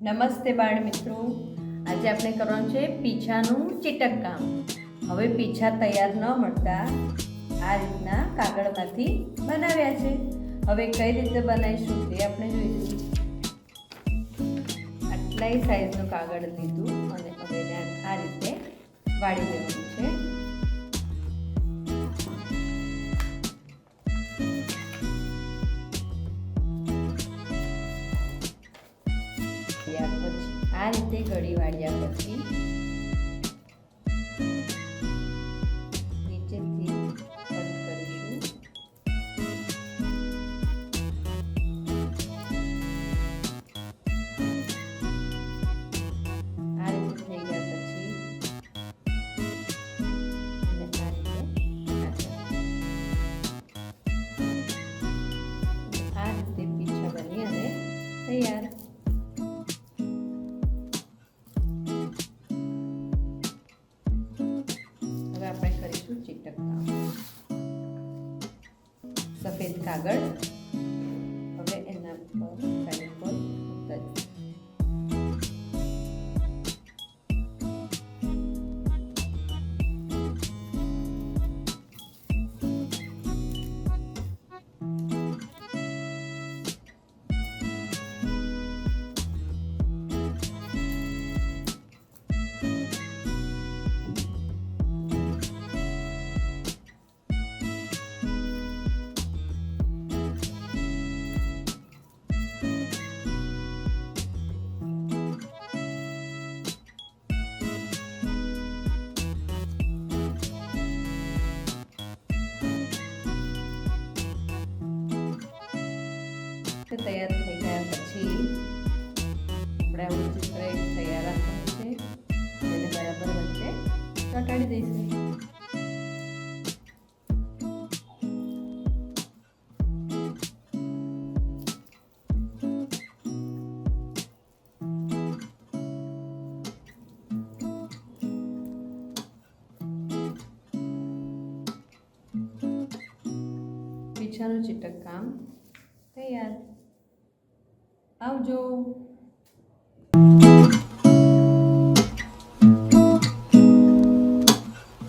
નમસ્તે બાળ મિત્રો. આજે આપણે કરવાનું છે પીછાનું ચીટક કામ હવે પીછા તૈયાર ન મળતા આ રીતના કાગળમાંથી બનાવ્યા છે. હવે કઈ રીતે બનાવીશું તે આપણે જોઈશું. આટલાય સાઈઝનું કાગળ લીધું અને હવે આ રીતે વાળી દેવાનું છે. આ રીતે ગળી વાળ્યા પછી સફેદ કાગળ તે તૈયાર થઈ ગયા પછી આપણે આવું ચિત્ર એક તૈયાર રાખવાનું છે. એને બરાબર વચ્ચે ચોંટાડી દઈશું. પીછાનું ચિત્ર કામ. તૈયાર. આવજો.